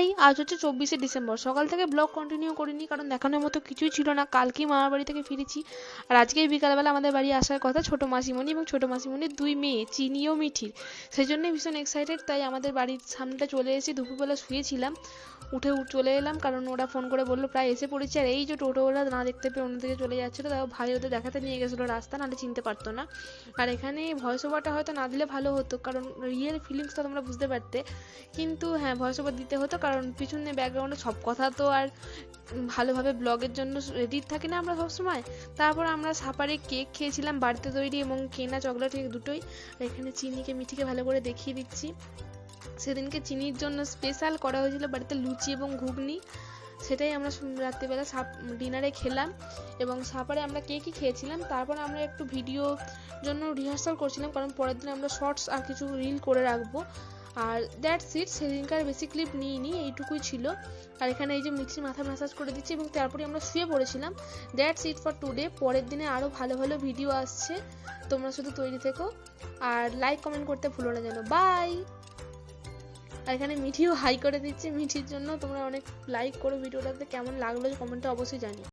High আজ হচ্ছে চব্বিশে ডিসেম্বর। সকাল থেকে ব্লগ কন্টিনিউ করিনি, কারণ দেখানোর মতো কিছুই ছিল না। কালকেই মামার বাড়ি থেকে ফিরেছি। আর আজকেই বিকালবেলা আমাদের বাড়ি আসার কথা ছোটো মাসিমণি এবং ছোটো মাসিমণির দুই মেয়ে, চিনি ও মিঠির। সেই জন্যই ভীষণ এক্সাইটেড তাই আমাদের বাড়ির সামনেটা চলে এসেছি দুপুরবেলা শুয়েছিলাম। উঠে চলে এলাম, কারণ ওরা ফোন করে বলল, প্রায় এসে পড়েছে। আর এই যে টোটো ওরা না দেখতে পেয়ে অন্যদিকে চলে যাচ্ছিল, তাও ভাই ওদের দেখাতে নিয়ে গেছিল রাস্তা, নাহলে চিনতে পারতো না। আর এখানে ভয়েস ওভারটা হয়তো না দিলে ভালো হতো, কারণ রিয়েল ফিলিংসটা তোমরা বুঝতে পারতে। কিন্তু হ্যাঁ ভয়েস ওভার দিতে হতো, কারণ পিছনে ব্যাকগ্রাউন্ডে সব কথা তো আর ভালোভাবে ব্লগের জন্য রেডি থাকি না আমরা সবসময়। তারপর আমরা সাপারে কেক খেয়েছিলাম, বাড়িতে তৈরি এবং কেনা চকলেট কেক দুটোই। এখানে চিনিকে, মিঠিকে ভালো করে দেখিয়ে দিচ্ছি। সেদিনকে চিনির জন্য স্পেশাল করা হয়েছিল বাড়িতে লুচি এবং ঘুগনি। সেটাই আমরা রাত্রিবেলা সাপ ডিনারে খেলাম এবং সাপারে আমরা কেকই খেয়েছিলাম। তারপর আমরা একটু ভিডিও জন্য রিহার্সাল করছিলাম, কারণ পরের দিন আমরা শর্টস আর কিছু রিল করে রাখব। আর দ্যাটস ইট সেদিনকার বেশি ক্লিপ নিইনি এইটুকুই ছিল। আর এখানে এই যে মিক্সি মাথা ম্যাসাজ করে দিচ্ছি এবং তারপরে আমরা শুয়ে পড়েছিলাম। দ্যাটস ইট ফর টুডে পরের দিনে আরও ভালো ভালো ভিডিও আসছে। তোমরা শুধু তৈরি থেকো। আর লাইক কমেন্ট করতে ভুলো না যেন। বাই আর এখানে মিঠিও হাই করে দিচ্ছে। মিঠির জন্য তোমরা অনেক লাইক করো। ভিডিওটাতে কেমন লাগল কমেন্টে অবশ্যই জানিও।